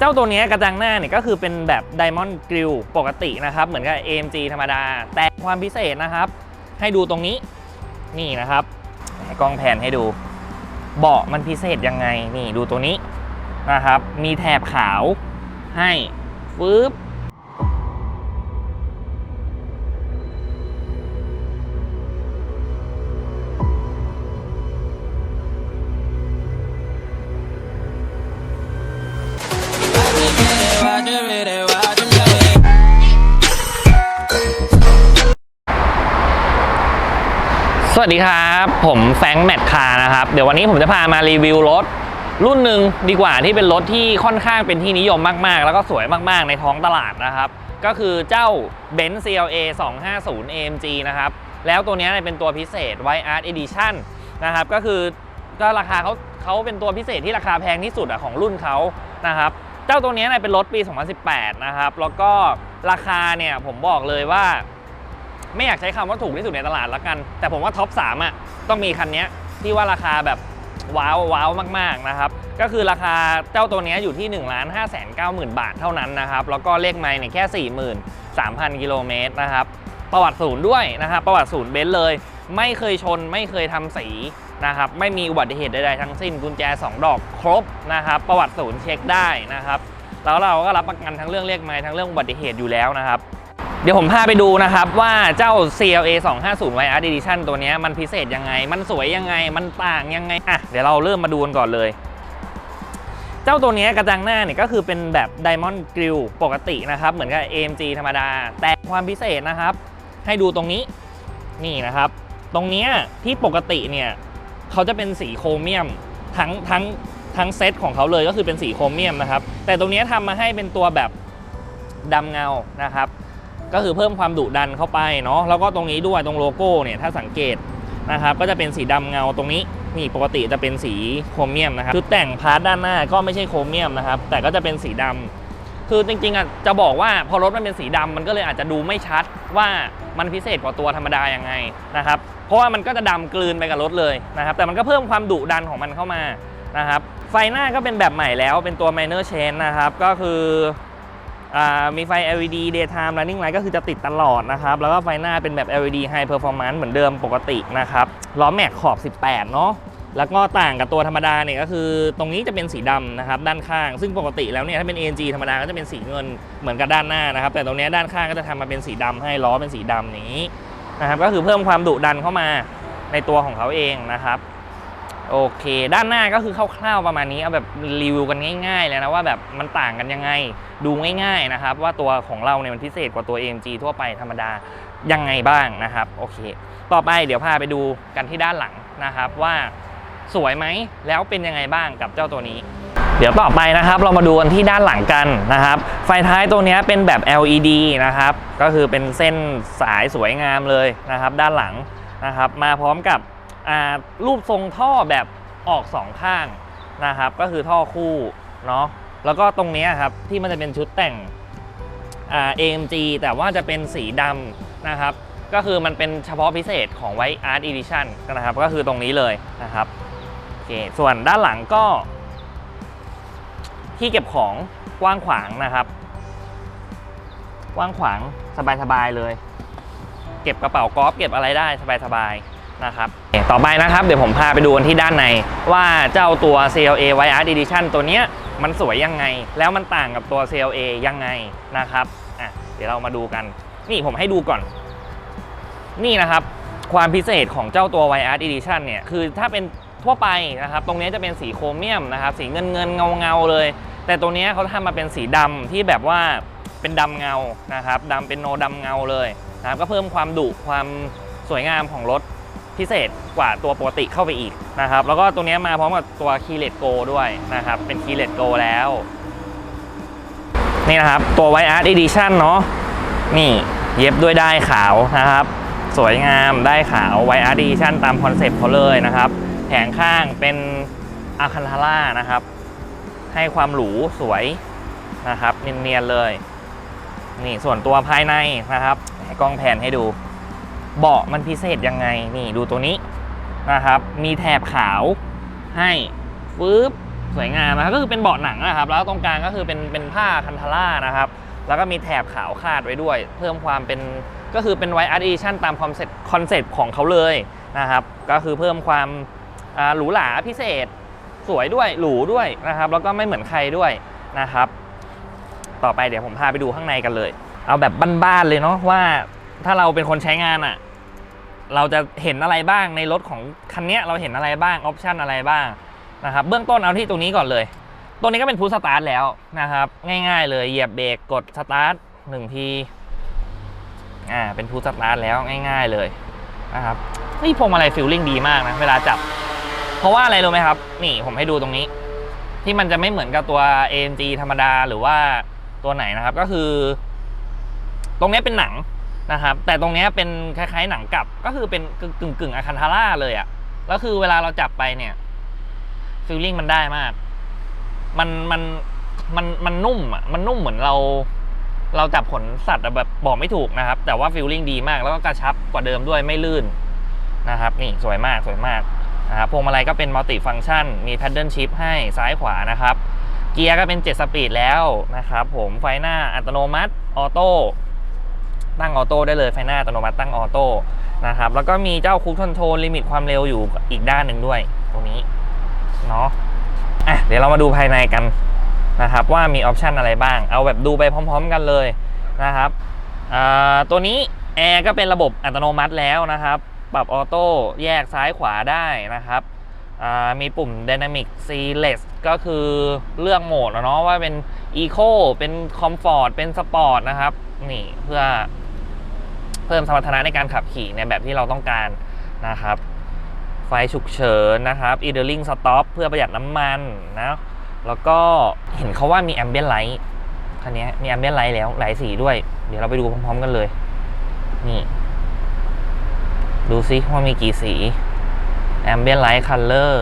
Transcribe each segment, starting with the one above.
เจ้าตัวนี้กระจังหน้าเนี่ยก็คือเป็นแบบ Diamond Grill ปกตินะครับ เหมือนกับ AMG ธรรมดา แต่ความพิเศษนะครับ ให้ดูตรงนี้นี่นะครับให้กล้องแผนให้ดู เบาะมันพิเศษยังไงนี่ดูตัวนี้นะครับ มีแถบขาวให้ปึ๊บ วัสดีครับ ผมแฟงแมทคาร์นะครับ เดี๋ยววันนี้ผมจะพามารีวิวรถ รุ่นหนึ่งดีกว่าที่เป็นรถที่ค่อนข้างเป็นที่นิยมมากๆ แล้วก็สวยมากๆในท้องตลาดนะครับ ก็คือเจ้า Benz CLA 250 AMG นะครับ แล้วตัวนี้เป็นตัวพิเศษ White Art Edition นะครับ ก็คือก็ราคาเขาเขาเป็นตัวพิเศษที่ราคาแพงที่สุดอะของรุ่นเขานะครับ เจ้าตัวนี้ยเนี่ยเป็นรถปี 2018 นะครับ แล้วก็ราคาเนี่ยผมบอกเลยว่า ไม่อยากใช้คำว่าถูกที่สุดในตลาดละกัน แต่ผมว่าท็อป3อะต้องมีคันนี้ที่ว่าราคาแบบว้าวว้าวมากๆนะครับ ก็คือราคาเจ้าตัวนี้อยู่ที่ 1 5 9 0 0 0 0 บาทเท่านั้นนะครับ แล้วก็เลขไมล์เนี่ยแค่ 43,000 กิโลเมตรนะครับ ประวัติศูนย์ด้วยนะครับ ประวัติศูนย์เบนซ์เลย ไม่เคยชนไม่เคยทำสีนะครับ ไม่มีอุบัติเหตุใดๆทั้งสิ้น กุญแจ 2 ดอกครบนะครับ ประวัติศูนย์เช็คได้นะครับ แล้วเราก็รับประกันทั้งเรื่องเลขไมล์ทั้งเรื่องอุบัติเหตุอยู่แล้วนะครับ เดี๋ยวผมพาไปดูนะครับว่าเจ้า CLA 250 y Art Edition ตัวนี้มันพิเศษยังไง มันสวยยังไง มันต่างยังไง อะ เดี๋ยวเราเริ่มมาดูกันก่อนเลย เจ้าตัวนี้กระจังหน้าเนี่ยก็คือเป็นแบบ Diamond Grill ปกตินะครับ เหมือนกับ AMG ธรรมดา แต่ความพิเศษนะครับ ให้ดูตรงนี้ นี่นะครับ ตรงนี้ที่ปกติเนี่ยเขาจะเป็นสีโครเมียมทั้งทั้งทั้งเซตของเขาเลยก็คือเป็นสีโครเมียมนะครับ แต่ตรงนี้ทำมาให้เป็นตัวแบบดำเงานะครับ ก็คือเพิ่มความดุดันเข้าไปเนาะแล้วก็ตรงนี้ด้วยตรงโลโก้เนี่ยถ้าสังเกตนะครับก็จะเป็นสีดำเงาตรงนี้นี่ปกติจะเป็นสีโครเมียมนะครับชุดแต่งพาร์ทด้านหน้าก็ไม่ใช่โครเมียมนะครับ แต่ก็จะเป็นสีดำคือจริงๆอะจะบอกว่าพอรถมันเป็นสีดำมันก็เลยอาจจะดูไม่ชัดว่ามันพิเศษกว่าตัวธรรมดายังไงนะครับเพราะว่ามันก็จะดำกลืนไปกับรถเลยนะครับ แต่มันก็เพิ่มความดุดันของมันเข้ามานะครับไฟหน้าก็เป็นแบบใหม่แล้วเป็นตัว minor change นะครับ ก็คือ มีไฟ LED daytime running light ก็คือจะติดตลอดนะครับ แล้วก็ไฟหน้าเป็นแบบ LED high performance เหมือนเดิมปกตินะครับล้อแม็กขอบ 18 เนาะแล้วก็ต่างกับตัวธรรมดาเนี่ยก็คือ ตรงนี้จะเป็นสีดำนะครับด้านข้าง ซึ่งปกติแล้วเนี่ยถ้าเป็น AMG ธรรมดาก็จะเป็นสีเงินเหมือนกับด้านหน้านะครับ แต่ตรงนี้ด้านข้างก็จะทำมาเป็นสีดำให้ล้อเป็นสีดำอย่างนี้นะครับก็คือเพิ่มความดุดันเข้ามาในตัวของเขาเองนะครับ โอเค ด้านหน้าก็คือคร่าวๆประมาณนี้ เอาแบบรีวิวกันง่ายๆเลยนะว่าแบบมันต่างกันยังไง ดูง่ายๆนะครับ ว่าตัวของเราเนี่ยมันพิเศษกว่าตัว AMG ทั่วไปธรรมดายังไงบ้างนะครับ โอเค ต่อไปเดี๋ยวพาไปดูกันที่ด้านหลังนะครับว่าสวยไหมแล้วเป็นยังไงบ้างกับเจ้าตัวนี้ เดี๋ยวต่อไปนะครับ เรามาดูกันที่ด้านหลังกันนะครับ ไฟท้ายตัวนี้เป็นแบบ LED นะครับ ก็คือเป็นเส้นสายสวยงามเลยนะครับ ด้านหลังนะครับ มาพร้อมกับ รูปทรงท่อแบบออกสองข้างนะครับ ก็คือท่อคู่เนาะแล้วก็ตรงนี้ครับที่มันจะเป็นชุดแต่งอ่า AMG แต่ว่าจะเป็นสีดำนะครับ ก็คือมันเป็นเฉพาะพิเศษของ White Art Edition นะครับ ก็คือตรงนี้เลยนะครับโอเคส่วนด้านหลังก็ ที่เก็บของกว้างขวางนะครับกว้างขวางสบายๆเลย เก็บกระเป๋ากอล์ฟเก็บอะไรได้สบายๆ นะครับต่อไปนะครับเดี๋ยวผมพาไปดูกันที่ด้านในว่าเจ้าตัว CLA White Edition ตัวเนี้ยมันสวยยังไง แล้วมันต่างกับตัว CLA ยังไงนะครับอะเดี๋ยวเรามาดูกัน นี่ผมให้ดูก่อน นี่นะครับ ความพิเศษของเจ้าตัว White Edition เนี่ยคือถ้าเป็นทั่วไปนะครับ ตรงนี้จะเป็นสีโครเมียมนะครับ สีเงินเงินเงาเงาเลย แต่ตัวนี้เขาทำมาเป็นสีดำที่แบบว่าเป็นดำเงานะครับดำเป็นโนดำเงาเลยนะครับก็เพิ่มความดุความสวยงามของรถ พิเศษกว่าตัวปกติเข้าไปอีกนะครับ แล้วก็ตัวนี้มาพร้อมกับตัวคีเลตโกด้วยนะครับ เป็นคีเลตโกแล้ว นี่นะครับ ตัว White Art Edition เนาะนี่เย็บด้วยได้ขาวนะครับ สวยงามได้ขาว White Art Edition ตามคอนเซปต์เขาเลยนะครับแผงข้างเป็นอาคันทาร่านะครับ ให้ความหรูสวยนะครับเนียนๆเลย นี่ส่วนตัวภายในนะครับให้กล้องแผนให้ดู เบาะมันพิเศษยังไงนี่ดูตัวนี้นะครับ มีแถบขาวให้ปึ๊บสวยงามนะครับก็คือเป็นเบาะหนังนะครับ แล้วตรงกลางก็คือเป็นเป็นผ้าคันทาร่านะครับ แล้วก็มีแถบขาวคาดไว้ด้วย เพิ่มความเป็นก็คือเป็นไวอาร์ดิชั่นตามคอนเซ็ปต์คอนเซ็ปต์ของเขาเลยนะครับ ก็คือเพิ่มความหรูหราพิเศษ สวยด้วยหรูด้วยนะครับ แล้วก็ไม่เหมือนใครด้วยนะครับ ต่อไปเดี๋ยวผมพาไปดูข้างในกันเลย เอาแบบบ้านๆเลยเนาะว่า ถ้าเราเป็นคนใช้งานอะ่ะ เราจะเห็นอะไรบ้างในรถของคันเนี้ยเราเห็นอะไรบ้างออปชันอะไรบ้างนะครับเบื้องต้นเอาที่ตรงนี้ก่อนเลย ตัวนี้ก็เป็นพุชสตาร์ทแล้วนะครับง่ายๆเลยเหยียบเบรกกดสตาร์ทหนึ่งทีอ่าเป็นพุชสตาร์ทแล้วง่าย ๆเลยนะครับนี่พวงมาลัยฟิลลิ่งดีมากนะเวลาจับ เพราะว่าอะไรรู้ไหมครับ นี่ผมให้ดูตรงนี้ ที่มันจะไม่เหมือนกับตัว AMG ธรรมดาหรือว่าตัวไหนนะครับ ก็คือ ตรงนี้เป็นหนัง นะครับแต่ตรงนี้เป็นคล้ายๆหนังกลับก็คือเป็นกึ่งกึ่งอะคันทาร่าเลยอะ่ะแล้วคือเวลาเราจับไปเนี่ยฟิลลิ่งมันได้มาก มันมันมันมันนุ่มอะมันนุ่มเหมือนเรา เราจับขนสัตว์แบบบอกไม่ถูกนะครับ แต่ว่าฟิลลิ่งดีมากแล้วก็กระชับกว่าเดิมด้วยไม่ลื่นนะครับ นี่สวยมากสวยมากนะครับพวงมาลัยก็เป็นมัลติฟัง c t ชัน มีแพดเดิลชิพให้ซ้ายขวานะครับ เกียร์ก็เป็น 7 สปีดแล้วนะครับผมไฟหน้าอัตโนมัติออโต้ ตั้งออโต้ได้เลยไฟหน้าอัตโนมัติตั้งออโต้นะครับแล้วก็มีเจ้าคูคอนโทรลลิมิตความเร็วอยู่อีกด้านหนึ่งด้วยตรงนี้เนาะอะเดี๋ยวเรามาดูภายในกันนะครับว่ามีออปชันอะไรบ้าง เอาแบบดูไปพร้อม ๆ กันเลยนะครับตัวนี้แอร์ก็เป็นระบบอัตโนมัติแล้วนะครับ ปรับออโต้แยกซ้ายขวาได้นะครับมีปุ่ม Dynamic s e l e s s ก็คือเลือกโหมดแล้วเนาะว่าเป็น Eco เป็น Comfort เป็น Sport นะครับ นี่เพื่อ เพิ่มสมรรถนะในการขับขี่ในแบบที่เราต้องการนะครับ ไฟฉุกเฉินนะครับ Idling Stop เพื่อประหยัดน้ำมันนะแล้วก็เห็นเขาว่ามี Ambient Light คันนี้มี Ambient Light แล้วหลายสีด้วย เดี๋ยวเราไปดูพร้อมๆกันเลย นี่ ดูซิว่ามีกี่สี Ambient Light Color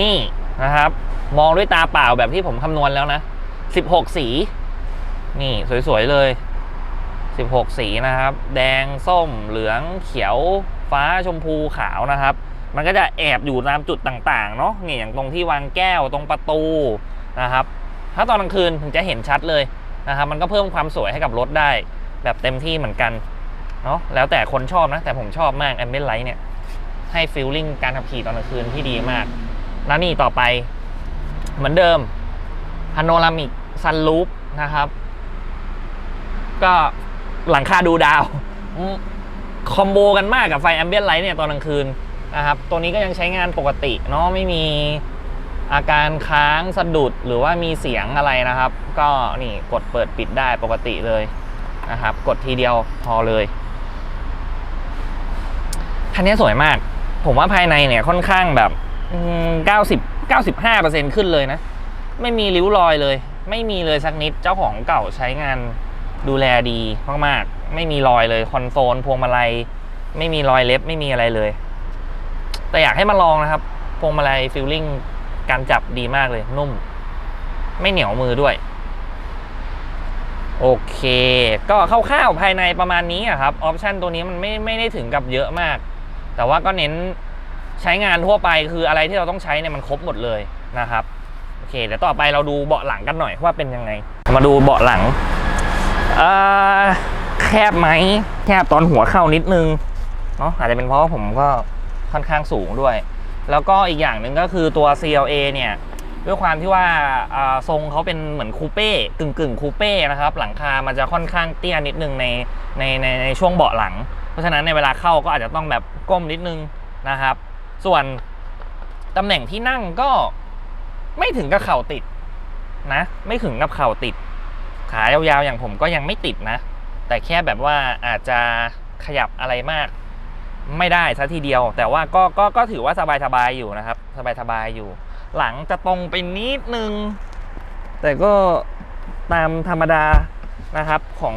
นี่นะครับ มองด้วยตาเปล่าแบบที่ผมคำนวณแล้วนะ 16 สี นี่สวยๆเลย 16 สีนะครับ แดงส้มเหลืองเขียวฟ้าชมพูขาวนะครับ มันก็จะแอบอยู่ตามจุดต่างๆเนาะนี่อย่างตรงที่วางแก้วตรงประตูนะครับ ถ้าตอนกลางคืนถึงจะเห็นชัดเลยนะครับ มันก็เพิ่มความสวยให้กับรถได้ แบบเต็มที่เหมือนกันเนาะแล้วแต่คนชอบนะ แต่ผมชอบมาก Ambient Light เนี่ย ให้ฟีลลิ่งการขับขี่ตอนกลางคืนที่ดีมาก แล้วนี่ต่อไปเหมือนเดิมพาโนรามิกซันลูปนะครับ ก็ หลังคาดูดาวคอมโบกันมากกับไฟแอมเบียนไลท์เนี่ยตอนกลางคืนนะครับตัวนี้ก็ยังใช้งานปกติเนาะไม่มีอาการค้างสะดุดหรือว่ามีเสียงอะไรนะครับ ก็นี่กดเปิดปิดได้ปกติเลยนะครับ กดทีเดียวพอเลยคันนี้สวยมาก ผมว่าภายในเนี่ยค่อนข้างแบบอืม90 95ขึ้นเลยนะ ไม่มีริ้วรอยเลย ไม่มีเลยสักนิดเจ้าของเก่าใช้งาน ดูแลดีมากๆ ไม่มีรอยเลยคอนโซลพวงมาลัย ไม่มีรอยเล็บไม่มีอะไรเลย แต่อยากให้มาลองนะครับ พวงมาลัยฟิลลิ่งการจับดีมากเลยนุ่ม ไม่เหนียวมือด้วย โอเค ก็คร่าวๆภายในประมาณนี้อะครับออปชันตัวนี้มันไม่ไม่ได้ถึงกับเยอะมาก แต่ว่าก็เน้นใช้งานทั่วไปคืออะไรที่เราต้องใช้เนี่ยมันครบหมดเลยนะครับโอเคเดี๋ยวต่อไปเราดูเบาะหลังกันหน่อยว่าเป็นยังไง มาดูเบาะหลัง แคบไหมแคบตอนหัวเข้านิดนึงเนาะอาจจะเป็นเพราะว่าผมก็ค่อนข้างสูงด้วย แล้วก็อีกอย่างหนึ่งก็คือตัว CLA เนี่ยด้วยความที่ว่าอ่าทรงเขาเป็นเหมือนคูเป้กึ่งกึ่งคูเป้นะครับหลังคามันจะค่อนข้างเตี้ยนิดนึงในในในในช่วงเบาะหลัง เพราะฉะนั้นในเวลาเข้าก็อาจจะต้องแบบก้มนิดนึงนะครับ ส่วนตำแหน่งที่นั่งก็ไม่ถึงกับเข่าติดนะ ไม่ถึงกับเข่าติด ขายาวๆอย่างผมก็ยังไม่ติดนะ แต่แค่แบบว่าอาจจะขยับอะไรมาก ไม่ได้ซะทีเดียว แต่ว่าก็ก็ก็ถือว่าสบายๆอยู่นะครับ สบายๆอยู่ หลังจะตรงไปนิดนึง แต่ก็ตามธรรมดานะครับของ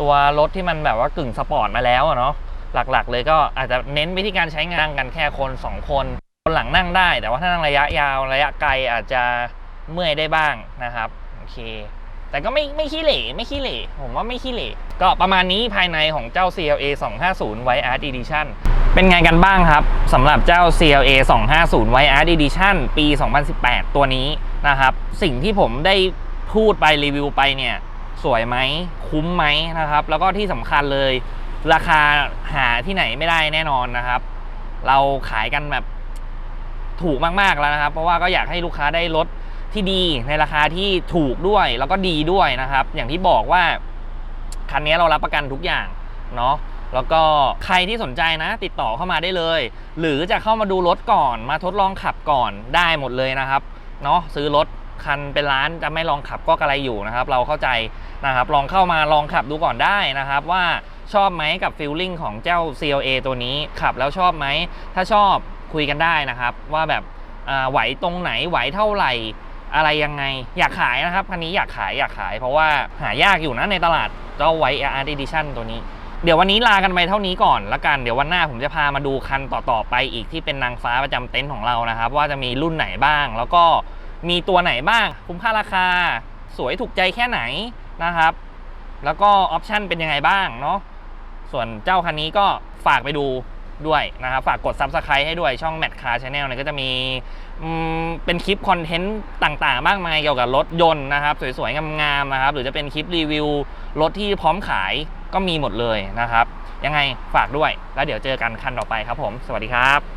ตัวรถที่มันแบบว่ากึ่งสปอร์ตมาแล้วเนาะหลักๆ เลยก็อาจจะเน้นไปที่การใช้งานกันแค่คน 2 คน คนหลังนั่งได้ แต่ว่าถ้านั่งระยะยาวระยะไกลอาจจะเมื่อยได้บ้างนะครับ โอเค แต่ก็ไม่ไม่ขี้เหร่ไม่ขี้เหร่ผมว่าไม่ขี้เหร่ก็ประมาณนี้ภายในของเจ้า CLA 250 White Art Edition เป็นไงกันบ้างครับสำหรับเจ้า CLA 250 White Art Edition ปี 2018 ตัวนี้นะครับ สิ่งที่ผมได้พูดไปรีวิวไปเนี่ยสวยไหมคุ้มไหมนะครับ แล้วก็ที่สำคัญเลยราคาหาที่ไหนไม่ได้แน่นอนนะครับ เราขายกันแบบถูกมากๆแล้วนะครับ เพราะว่าก็อยากให้ลูกค้าได้รถ ที่ดีในราคาที่ถูกด้วยแล้วก็ดีด้วยนะครับ อย่างที่บอกว่าคันนี้เรารับประกันทุกอย่างเนาะแล้วก็ใครที่สนใจนะ ติดต่อเข้ามาได้เลย หรือจะเข้ามาดูรถก่อนมาทดลองขับก่อนได้หมดเลยนะครับเนาะซื้อรถคันเป็นล้านจะไม่ลองขับก็กระไรอยู่นะครับ เราเข้าใจนะครับ ลองเข้ามาลองขับดูก่อนได้นะครับ ว่าชอบไหมกับฟีลลิ่งของเจ้า CLA ตัวนี้ขับแล้วชอบไหม ถ้าชอบคุยกันได้นะครับ ว่าแบบไหวตรงไหนไหวเท่าไหร่ อะไรยังไง อยากขายนะครับคันนี้อยากขายอยากขาย เพราะว่าหายากอยู่นะในตลาดเจ้าไว Art Edition ตัวนี้ เดี๋ยววันนี้ลากันไปเท่านี้ก่อนละกันเดี๋ยววันหน้าผมจะพามาดูคันต่อๆไปอีกที่เป็นนางฟ้าประจำเต็นท์ของเรานะครับ ว่าจะมีรุ่นไหนบ้าง แล้วก็มีตัวไหนบ้าง คุ้มค่าราคา สวยถูกใจแค่ไหนนะครับ แล้วก็ออปชั่นเป็นยังไงบ้างเนาะส่วนเจ้าคันนี้ก็ฝากไปดู ด้วยนะครับ ฝากกด Subscribe ให้ด้วยช่อง m a t Car Channel เนี่ยก็จะมีเป็นคลิปคอนเทนต์ต่างๆ มากมายเกี่ยวกับรถยนต์นะครับสวยๆ งามๆนะครับ หรือจะเป็นคลิปรีวิวรถที่พร้อมขายก็มีหมดเลยนะครับ ยังไงฝากด้วยแล้วเดี๋ยวเจอกันคันต่อไปครับผม สวัสดีครับ